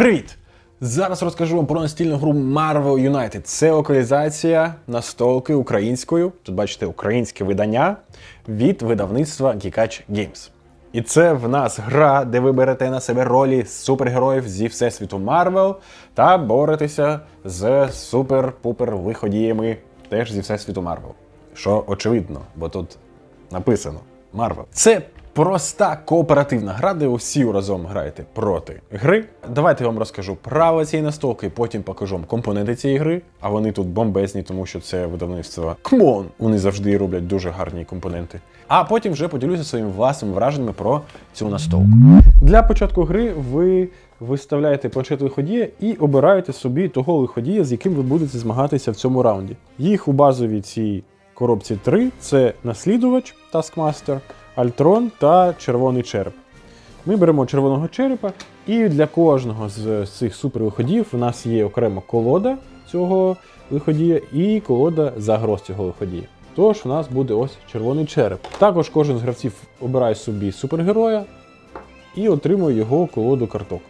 Привіт! Зараз розкажу вам про настільну гру Marvel United. Це локалізація настолки українською. Тут бачите українське видання від видавництва Geekach Games. І це в нас гра, де ви берете на себе ролі супергероїв зі всесвіту Марвел та боретеся з супер-пупер лиходіями теж зі всесвіту Марвел. Що очевидно, бо тут написано Марвел. Це проста кооперативна гра, де всі разом граєте проти гри. Давайте я вам розкажу правила цієї настолки, потім покажу вам компоненти цієї гри. А вони тут бомбезні, тому що це видавництво Кмон. Вони завжди роблять дуже гарні компоненти. А потім вже поділюся своїми власними враженнями про цю настолку. Для початку гри ви виставляєте планшет лиходія і обираєте собі того лиходія, з яким ви будете змагатися в цьому раунді. Їх у базовій цій коробці три: це наслідувач Taskmaster, Альтрон та червоний череп. Ми беремо червоного черепа, і для кожного з цих супервиходів у нас є окремо колода цього виходія і колода загроз цього виходія. Тож у нас буде ось червоний череп. Також кожен з гравців обирає собі супергероя і отримує його колоду карток.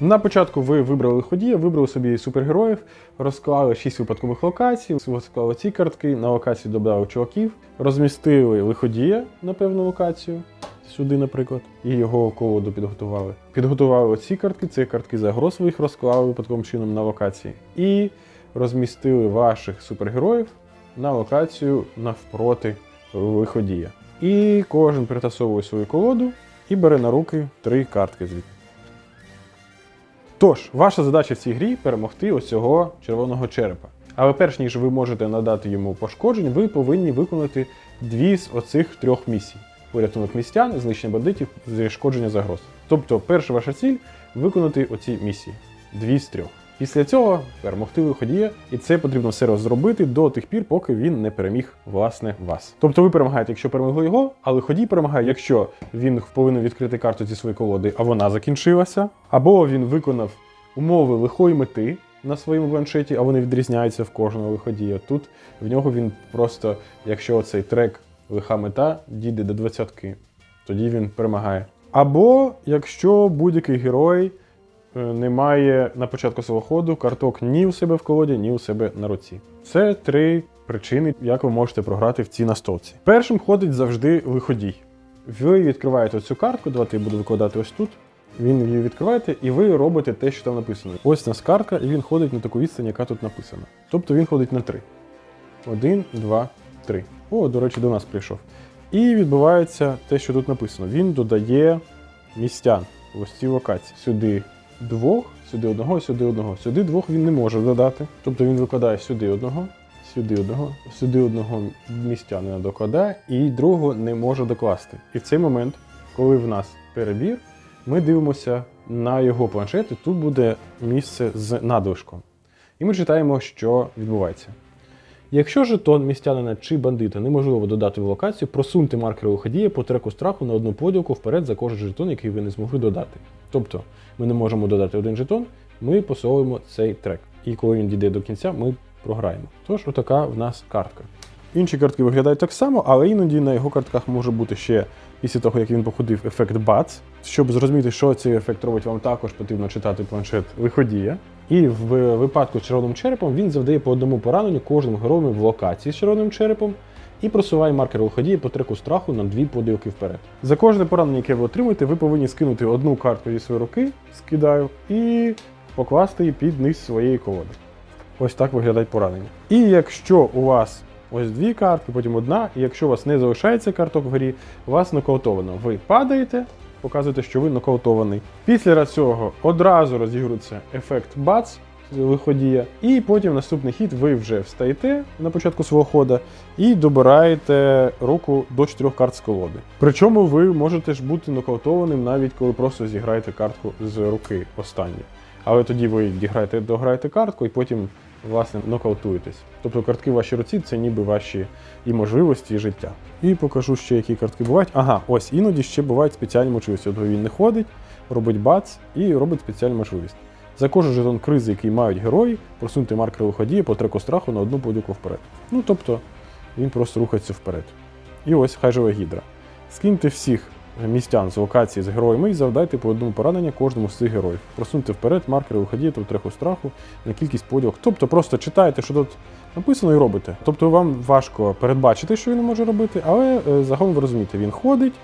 На початку ви вибрали ходія, вибрали собі супергероїв, розклали 6 випадкових локацій, розклали ці картки, на локацію додали чуваків, розмістили лиходія на певну локацію, сюди, наприклад, і його колоду підготували. Підготували оці картки, це картки загроз, ви їх розклали випадковим чином на локації. І розмістили ваших супергероїв на локацію навпроти лиходія. І кожен перетасовує свою колоду і бере на руки три картки звідти. Тож, ваша задача в цій грі перемогти ось цього червоного черепа. Але перш ніж ви можете надати йому пошкоджень, ви повинні виконати дві з оцих трьох місій: порятунок містян, знищення бандитів, зашкодження загроз. Тобто, перша ваша ціль виконати оці місії. Дві з трьох. Після цього перемогти виходія, і це потрібно все розробити до тих пір, поки він не переміг власне вас. Тобто ви перемагаєте, якщо перемогли його, а лиходій перемагає, якщо він повинен відкрити карту зі своєї колоди, а вона закінчилася, або він виконав умови лихої мети на своєму планшеті, а вони відрізняються в кожного лиходія. Тут в нього він просто, якщо цей трек лиха мета дійде до двадцятки, тоді він перемагає. Або якщо будь-який герой е, не має на початку свого ходу карток ні у себе в колоді, ні у себе на руці. Це три причини, як ви можете програти в цій настолці. Першим ходить завжди лиходій. Ви відкриваєте цю картку, давайте я буду викладати ось тут. Він її відкриваєте, і ви робите те, що там написано. Ось у нас картка, і він ходить на таку відстань, яка тут написана. Тобто він ходить на три. Один, два, три. О, до речі, до нас прийшов. І відбувається те, що тут написано. Він додає містян ось цій локації. Сюди двох, сюди одного, сюди одного. Сюди двох він не може додати. Тобто він викладає сюди одного, сюди одного, сюди одного містянина докладає, і другого не може докласти. І в цей момент, коли в нас перебір, ми дивимося на його планшет, і тут буде місце з надлишком. І ми читаємо, що відбувається. Якщо жетон містянина чи бандита неможливо додати в локацію, просуньте маркер виходія по треку страху на одну поділку вперед за кожен жетон, який ви не змогли додати. Тобто ми не можемо додати один жетон, ми посовуємо цей трек. І коли він дійде до кінця, ми програємо. Тож, отака в нас картка. Інші картки виглядають так само, але іноді на його картках може бути ще після того, як він походив, ефект BATS. Щоб зрозуміти, що цей ефект робить, вам також потрібно читати планшет виходія. І в випадку з червоним черепом він завдає по одному пораненню кожним героям в локації з червоним черепом і просуває маркер виходії по треку страху на дві поділки вперед. За кожне поранення, яке ви отримаєте, ви повинні скинути одну картку зі своєї руки, скидаю, і покласти її під низ своєї колоди. Ось так виглядають поранення. І якщо у вас ось дві картки, потім одна, і якщо у вас не залишається карток в грі, вас нокаутовано. Ви падаєте, показуєте, що ви нокаутований. Після цього одразу розігрується ефект бац з виходія, і потім наступний хід ви вже встаєте на початку свого хода і добираєте руку до чотирьох карт з колоди. Причому ви можете ж бути нокаутованим навіть коли просто зіграєте картку з руки останню. Але тоді ви діграєте, дограєте картку і потім власне нокаутуєтесь. Тобто картки в вашій руці це ніби ваші і можливості, і життя. І покажу ще, які картки бувають. Ага, ось іноді ще бувають спеціальні можливості. От він не ходить, робить бац і робить спеціальну можливість. За кожен жетон кризи, який мають герої, просунути маркер виходії по треку страху на одну поділку вперед. Ну тобто він просто рухається вперед. І ось хай живе гідра. Скиньте всіх містян з локації з героями і завдайте по одному поранення кожному з цих героїв. Просуньте вперед маркери уході та треху страху на кількість поділок. Тобто просто читаєте, що тут написано, і робите. Тобто вам важко передбачити, що він може робити, але е, загалом ви розумієте, він ходить,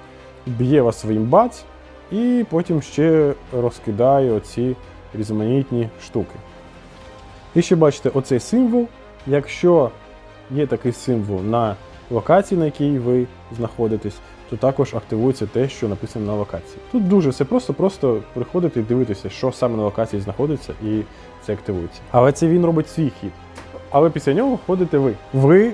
б'є вас своїм бац, і потім ще розкидає оці різноманітні штуки. І ще бачите оцей символ. Якщо є такий символ на локації, на якій ви знаходитесь, то також активується те, що написано на локації. Тут дуже все просто, просто приходити і дивитися, що саме на локації знаходиться, і це активується. Але це він робить свій хід. Але після нього ходите ви. Ви,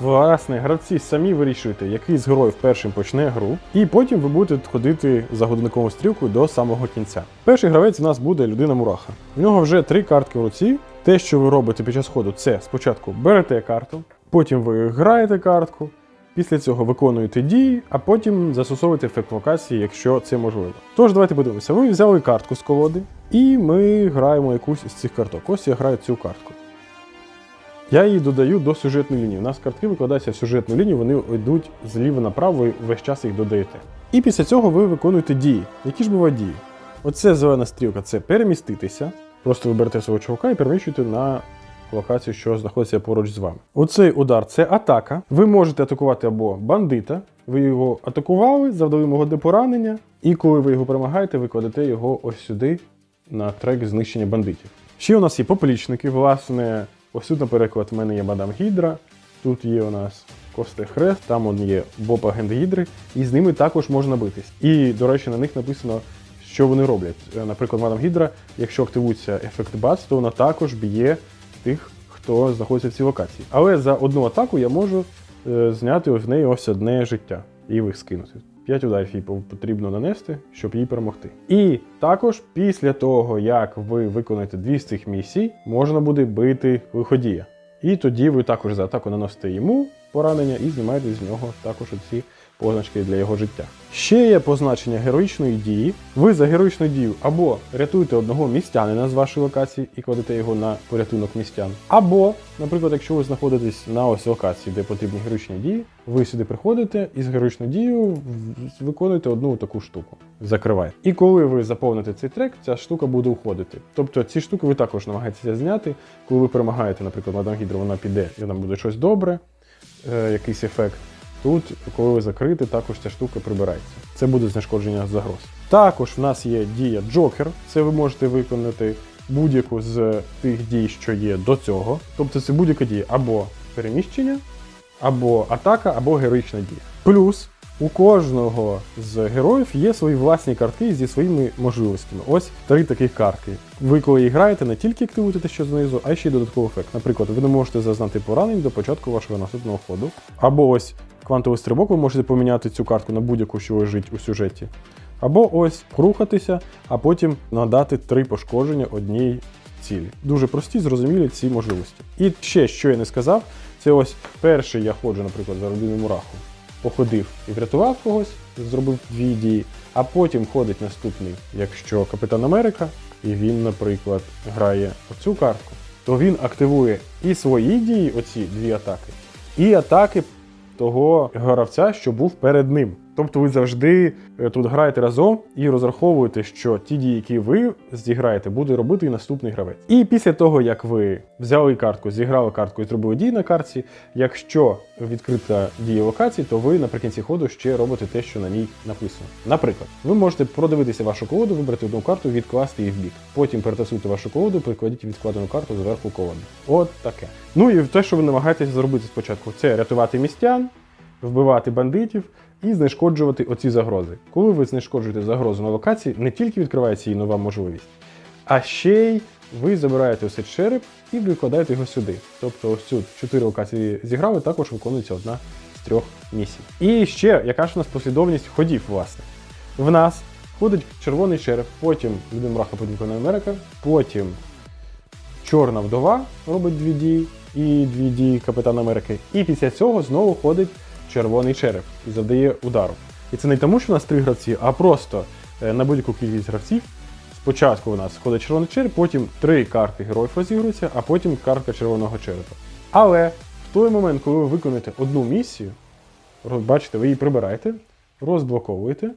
власне, гравці самі вирішуєте, який з героїв першим почне гру, і потім ви будете ходити за годинниковою стрілкою до самого кінця. Перший гравець у нас буде людина Мураха. У нього вже три картки в руці. Те, що ви робите під час ходу, це спочатку берете карту, потім ви граєте картку, після цього виконуєте дії, а потім застосовуєте ефект локації, якщо це можливо. Тож, давайте подивимося. Ви взяли картку з колоди, і ми граємо якусь із цих карток. Ось я граю цю картку. Я її додаю до сюжетної лінії. У нас картки викладаються в сюжетну лінію, вони йдуть зліва направо, ви весь час їх додаєте. І після цього ви виконуєте дії. Які ж бувають дії? Оце зелена стрілка це переміститися. Просто ви берете свого чувака і переміщуєте на локацію, що знаходиться поруч з вами. Оцей удар це атака. Ви можете атакувати або бандита. Ви його атакували, завдали йому одне поранення, і коли ви його перемагаєте, ви кладете його ось сюди на трек знищення бандитів. Ще у нас є поплічники. Власне, ось тут, наприклад, в мене є мадам Гідра. Тут є у нас Косте Хрест, там он є Боб Агент Гідри, і з ними також можна битись. І, до речі, на них написано, що вони роблять. Е, Наприклад, мадам Гідра, якщо активується ефект бац, то вона також б'є тих, хто знаходиться в цій локації. Але за одну атаку я можу е, зняти в неї ось одне життя і їх скинути. 5 ударів їй потрібно нанести, щоб їй перемогти. І також після того, як ви виконаєте дві з цих місій, можна буде бити виходія. І тоді ви також за атаку наносите йому поранення і знімаєте з нього також оці позначки для його життя. Ще є позначення героїчної дії. Ви за героїчну дію або рятуєте одного містянина з вашої локації і кладете його на порятунок містян. Або, наприклад, якщо ви знаходитесь на ось локації, де потрібні героїчні дії, ви сюди приходите і з героїчною дією виконуєте одну таку штуку. Закриваєте. І коли ви заповните цей трек, ця штука буде уходити. Тобто ці штуки ви також намагаєтеся зняти. Коли ви перемагаєте, наприклад, мадам Гідро, вона піде і там буде щось добре, е, якийсь ефект. Тут, коли ви закрите, також ця штука прибирається. Це буде знешкодження загроз. Також в нас є дія Джокер. Це ви можете виконати будь-яку з тих дій, що є до цього. Тобто це будь-яка дія або переміщення, або атака, або героїчна дія. Плюс у кожного з героїв є свої власні картки зі своїми можливостями. Ось три таких картки. Ви, коли граєте, не тільки активуєте те, що знизу, а ще й додатковий ефект. Наприклад, ви не можете зазнати поранень до початку вашого наступного ходу. Або ось квантовий стрибок, ви можете поміняти цю картку на будь-яку, що лежить у сюжеті. Або ось рухатися, а потім надати три пошкодження одній цілі. Дуже прості, зрозумілі ці можливості. І ще, що я не сказав, це ось перший я ходжу, наприклад, за родину Мураху. Походив і врятував когось, зробив дві дії, а потім ходить наступний, якщо Капітан Америка, і він, наприклад, грає оцю картку, то він активує і свої дії, оці дві атаки, і атаки того гравця, що був перед ним. Тобто ви завжди е, тут граєте разом і розраховуєте, що ті дії, які ви зіграєте, буде робити і наступний гравець. І після того, як ви взяли картку, зіграли картку і зробили дії на картці, якщо відкрита дія локації, то ви наприкінці ходу ще робите те, що на ній написано. Наприклад, ви можете продивитися вашу колоду, вибрати одну карту, відкласти її в бік. Потім перетасуйте вашу колоду, прикладіть відкладену карту зверху колоди. От таке. Ну і те, що ви намагаєтеся зробити спочатку, це рятувати містян, вбивати бандитів і знешкоджувати оці загрози. Коли ви знешкоджуєте загрозу на локації, не тільки відкривається її нова можливість, а ще й ви забираєте цей череп і викладаєте його сюди. Тобто ось цю чотири локації зіграли, також виконується одна з трьох місій. І ще, яка ж у нас послідовність ходів, власне. В нас ходить червоний череп, потім мраха, потім Америка, потім Чорна вдова робить дві дії і дві дії Капітана Америки. І після цього знову ходить червоний череп і завдає удару. І це не тому, що у нас три гравці, а просто е, на будь-яку кількість гравців. Спочатку у нас ходить червоний череп, потім три карти героїв розігруються, а потім картка червоного черепа. Але в той момент, коли ви виконаєте одну місію, бачите, ви її прибираєте, розблоковуєте,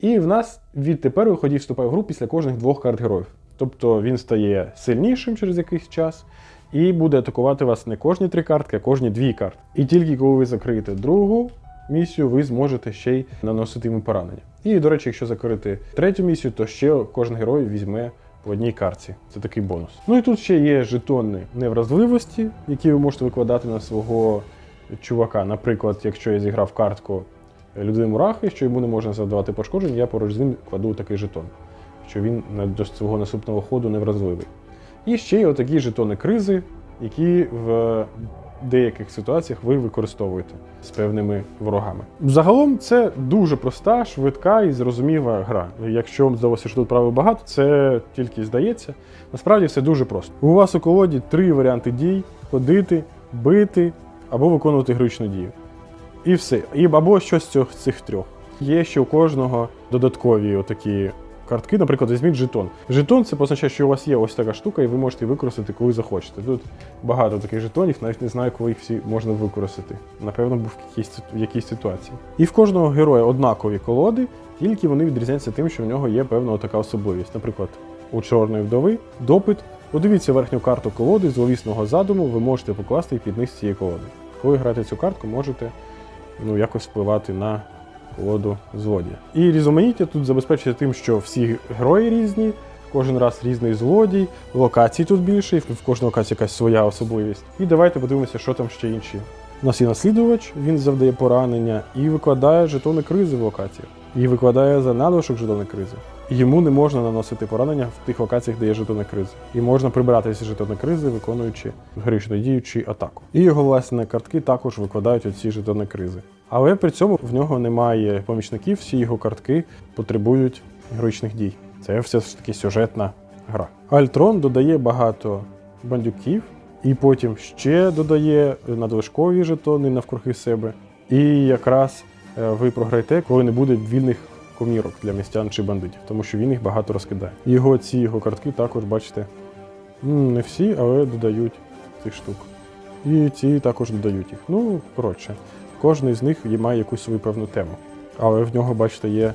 І в нас відтепер виході вступає в гру після кожних двох карт героїв. Тобто він стає сильнішим через якийсь час і буде атакувати вас не кожні три картки, а кожні дві картки. І тільки коли ви закриєте другу місію, ви зможете ще й наносити йому поранення. І, до речі, якщо закрити третю місію, то ще кожен герой візьме по одній картці. Це такий бонус. Ну і тут ще є жетони невразливості, які ви можете викладати на свого чувака. Наприклад, якщо я зіграв картку людини мурахи, що йому не можна завдавати пошкоджень, я поруч з ним кладу такий жетон, що він до свого наступного ходу невразливий. І ще є отакі жетони кризи, які в деяких ситуаціях ви використовуєте з певними ворогами. Загалом це дуже проста, швидка і зрозуміла гра. Якщо вам здалося, що тут правил багато, це тільки здається. Насправді все дуже просто. У вас у колоді три варіанти дій: ходити, бити або виконувати героїчну дію. І все. І або щось з цих, трьох. Є ще у кожного додаткові отакі картки. Наприклад, візьміть жетон. Жетон це позначає, що у вас є ось така штука, і ви можете використати, коли захочете. Тут багато таких жетонів, навіть не знаю, коли їх всі можна використати. Напевно, був в якійсь, ситуації. І в кожного героя однакові колоди, тільки вони відрізняються тим, що в нього є певна така особливість. Наприклад, у чорної вдови допит. Подивіться верхню карту колоди зловісного задуму, ви можете покласти під низ цієї колоди. Коли граєте цю картку, можете ну, якось впливати на колоду злодія. І різноманіття тут забезпечується тим, що всі герої різні, кожен раз різний злодій, локацій тут більше, і в кожній локації якась своя особливість. І давайте подивимося, що там ще інші. У нас є наслідувач, він завдає поранення і викладає жетони кризи в локаціях. І викладає за надлишок жетони кризи. Йому не можна наносити поранення в тих локаціях, де є жетони кризи. І можна прибирати ці жетони кризи, виконуючи героїчну дію чи атаку. І його власне картки також викладають оці жетони кризи. Але при цьому в нього немає помічників, всі його картки потребують героїчних дій. Це все ж таки сюжетна гра. Альтрон додає багато бандюків, і потім ще додає надлишкові жетони навкруги себе. І якраз е, ви програєте, коли не буде вільних комірок для містян чи бандитів, тому що він їх багато розкидає. Його ці його картки також, бачите, не всі, але додають цих штук. І ці також додають їх. Ну, коротше, кожен з них має якусь свою певну тему. Але в нього, бачите, є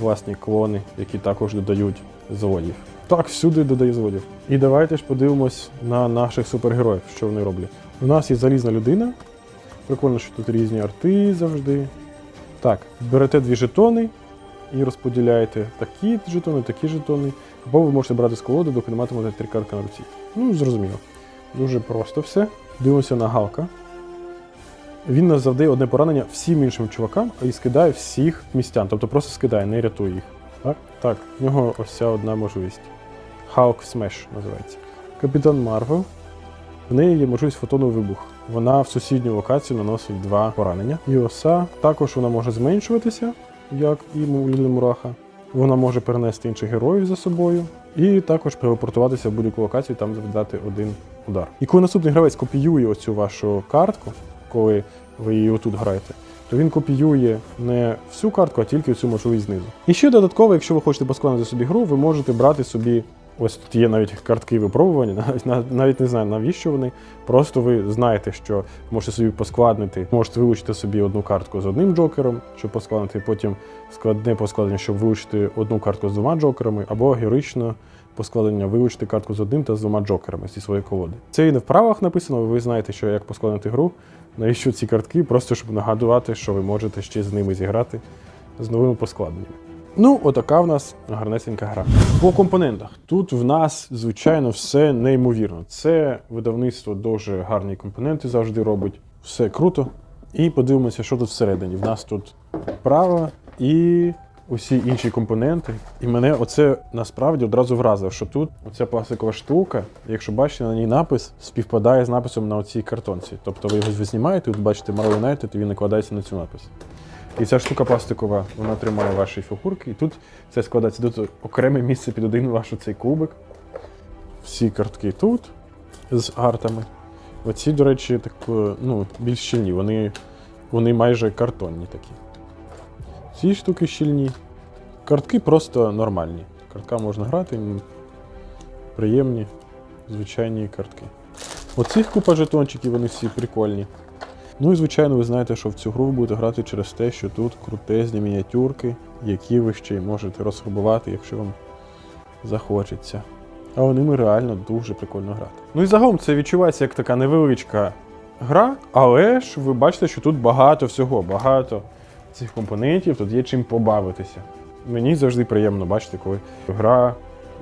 власні клони, які також додають злодів. Так, всюди додає злодів. І давайте ж подивимось на наших супергероїв, що вони роблять. У нас є залізна людина. Прикольно, що тут різні арти завжди. Так, берете дві жетони і розподіляєте такі жетони, такі жетони. Або ви можете брати з колоди, доки не матимете три картки на руці. Ну, зрозуміло. Дуже просто все. Дивимося на Галка. Він нас завдає одне поранення всім іншим чувакам і скидає всіх містян. Тобто просто скидає, не рятує їх. Так, так, в нього ось ця одна можливість. Халк Смеш називається. Капітан Марвел. В неї є можливість фотоновий вибух. Вона в сусідню локацію наносить два поранення. І оса також вона може зменшуватися, як і Людина Мураха. Вона може перенести інших героїв за собою, і також телепортуватися в будь-яку локацію, там завдати один удар. І коли наступний гравець копіює оцю вашу картку, коли ви її отут граєте, то він копіює не всю картку, а тільки цю можливість знизу. І ще додатково, якщо ви хочете поскладати собі гру, ви можете брати собі. Ось тут є навіть картки випробування, навіть, навіть не знаю навіщо вони. Просто ви знаєте, що можете собі поскладнити, можете вилучити собі одну картку з одним джокером, щоб поскладити, потім складне поскладення, щоб вилучити одну картку з двома джокерами, або героїчно поскладення вилучити картку з одним та з двома джокерами зі своєї колоди. Це і не в правилах написано, ви знаєте, що як поскладати гру, навіщо ці картки, просто щоб нагадувати, що ви можете ще з ними зіграти з новими поскладеннями. Ну, отака в нас гарнесенька гра. По компонентах. Тут в нас, звичайно, все неймовірно. Це видавництво дуже гарні компоненти завжди робить. Все круто. І подивимося, що тут всередині. В нас тут права і усі інші компоненти. І мене оце насправді одразу вразило, що тут оця пластикова штука, якщо бачите, на ній напис співпадає з написом на оцій картонці. Тобто ви його знімаєте, тут бачите Marvel United, і він накладається на цю напис. І ця штука пластикова, вона тримає ваші фігурки. І тут це складається тут окреме місце під один ваш цей кубик. Всі картки тут з артами. Оці, до речі, так, е, ну, більш щільні, вони, вони майже картонні такі. Ці штуки щільні. Картки просто нормальні. Картка можна грати, приємні, звичайні картки. Оцих купа жетончиків, вони всі прикольні. Ну і звичайно, ви знаєте, що в цю гру ви будете грати через те, що тут крутезні мініатюрки, які ви ще й можете розфарбувати, якщо вам захочеться. А ними реально дуже прикольно грати. Ну і загалом це відчувається як така невеличка гра, але ж ви бачите, що тут багато всього, багато цих компонентів, тут є чим побавитися. Мені завжди приємно бачити, коли гра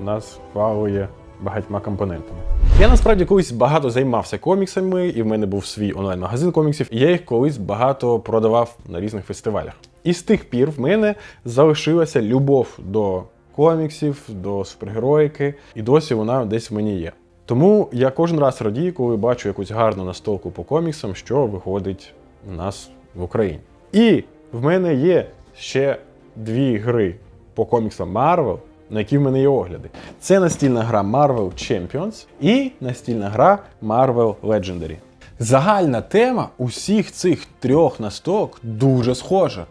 нас балує багатьма компонентами. Я насправді колись багато займався коміксами, і в мене був свій онлайн-магазин коміксів, і я їх колись багато продавав на різних фестивалях. І з тих пір в мене залишилася любов до коміксів, до супергероїки, і досі вона десь в мені є. Тому я кожен раз радію, коли бачу якусь гарну настолку по коміксам, що виходить у нас в Україні. І в мене є ще дві гри по коміксам Marvel, на які в мене є огляди. Це настільна гра Marvel Champions і настільна гра Marvel Legendary. Загальна тема усіх цих трьох настолок дуже схожа.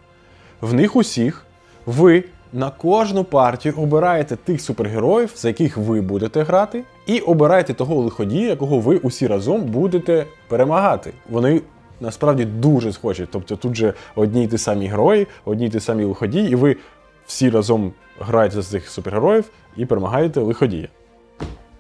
В них усіх ви на кожну партію обираєте тих супергероїв, за яких ви будете грати, і обираєте того лиходія, якого ви усі разом будете перемагати. Вони насправді дуже схожі. Тобто тут же одні й ті самі герої, одні й ті самі лиходії, і ви всі разом граєте за цих супергероїв і перемагаєте лиходія.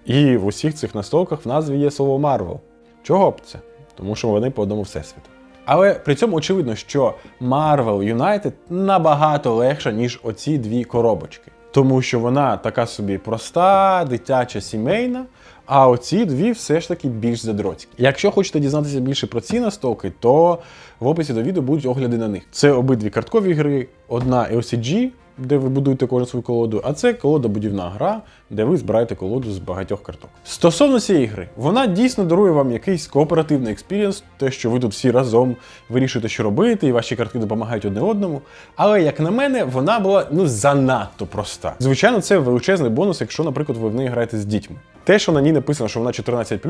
І в усіх цих настолках в назві є слово Марвел. Чого б це? Тому що вони по одному всесвіту. Але при цьому очевидно, що Marvel United набагато легша, ніж оці дві коробочки. Тому що вона така собі проста, дитяча, сімейна, а оці дві все ж таки більш задроцькі. Якщо хочете дізнатися більше про ці настолки, то в описі до відео будуть огляди на них. Це обидві карткові гри, одна LCG, де ви будуєте кожну свою колоду, а це колода будівна гра, де ви збираєте колоду з багатьох карток. Стосовно цієї гри, вона дійсно дарує вам якийсь кооперативний експірієнс, те, що ви тут всі разом вирішуєте, що робити, і ваші картки допомагають одне одному. Але, як на мене, вона була ну занадто проста. Звичайно, це величезний бонус, якщо, наприклад, ви в неї граєте з дітьми. Те, що на ній написано, що вона 14,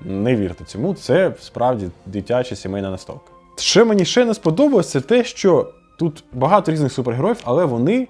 не вірте цьому, це справді дитяча сімейна настолка. Що мені ще не сподобалось, це те, що тут багато різних супергероїв, але вони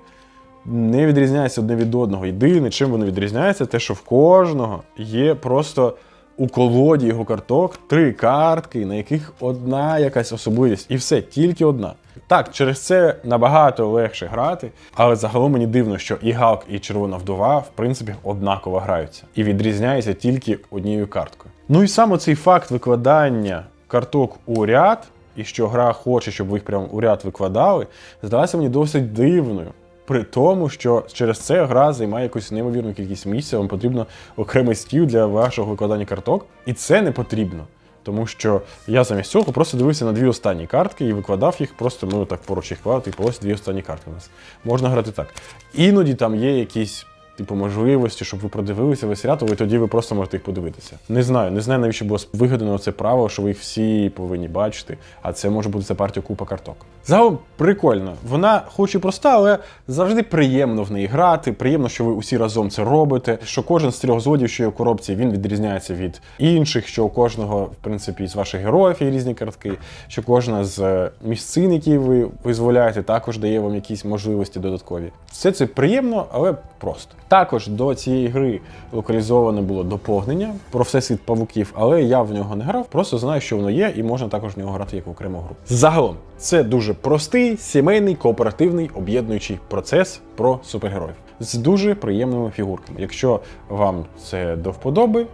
не відрізняються одне від одного. Єдине, чим вони відрізняються, те, що в кожного є просто у колоді його карток три картки, на яких одна якась особливість. І все, тільки одна. Так, через це набагато легше грати, але загалом мені дивно, що і Галк, і Червона вдова, в принципі, однаково граються і відрізняються тільки однією карткою. Ну і саме цей факт викладання карток у ряд, і що гра хоче, щоб ви їх прямо у ряд викладали, здалося мені досить дивною. При тому, що через це гра займає якусь неймовірну кількість місця, вам потрібно окремий стіл для вашого викладання карток, і це не потрібно. Тому що я замість цього просто дивився на дві останні картки і викладав їх, просто ми так поруч їх клали, типу ось дві останні картки у нас. Можна грати так. Іноді там є якісь. Типу можливості, щоб ви продивилися весь ряд, і тоді ви просто можете їх подивитися. Не знаю, не знаю, навіщо було вигадано це право, що ви їх всі повинні бачити, а це може бути за партію купа карток. Загалом прикольно. Вона хоч і проста, але завжди приємно в неї грати. Приємно, що ви усі разом це робите. Що кожен з трьох злодів, що є в коробці, він відрізняється від інших, що у кожного, в принципі, з ваших героїв є різні картки, що кожна з е, місцин, які ви визволяєте, також дає вам якісь можливості додаткові. Все це приємно, але просто. Також до цієї гри локалізоване було доповнення про всесвіт павуків, але я в нього не грав, просто знаю, що воно є, і можна також в нього грати як в окрему гру. Загалом, це дуже простий, сімейний, кооперативний об'єднуючий процес про супергероїв з дуже приємними фігурками. Якщо вам це до вподоби,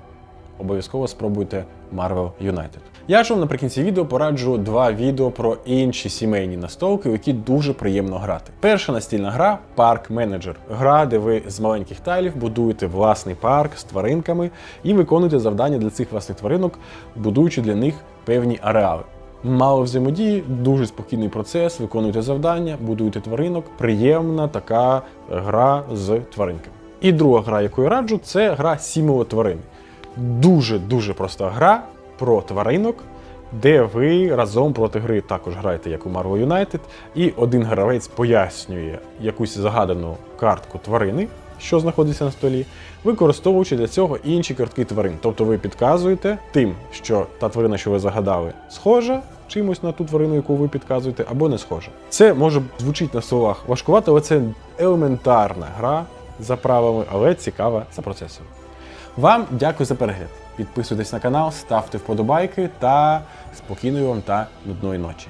обов'язково спробуйте Marvel United. Я ж вам наприкінці відео пораджу два відео про інші сімейні настолки, у які дуже приємно грати. Перша настільна гра Park Manager. Гра, де ви з маленьких тайлів будуєте власний парк з тваринками і виконуєте завдання для цих власних тваринок, будуючи для них певні ареали. Мало взаємодії, дуже спокійний процес, виконуєте завдання, будуєте тваринок. Приємна така гра з тваринками. І друга гра, яку я раджу, це гра Сімео тварини. Дуже-дуже проста гра про тваринок, де ви разом проти гри також граєте, як у Marvel United, і один гравець пояснює якусь загадану картку тварини, що знаходиться на столі, використовуючи для цього інші картки тварин. Тобто ви підказуєте тим, що та тварина, що ви загадали, схожа чимось на ту тварину, яку ви підказуєте, або не схожа. Це може звучить на словах важкувато, але це елементарна гра за правилами, але цікава за процесом. Вам дякую за перегляд. Підписуйтесь на канал, ставте вподобайки та спокійної вам та нудної ночі.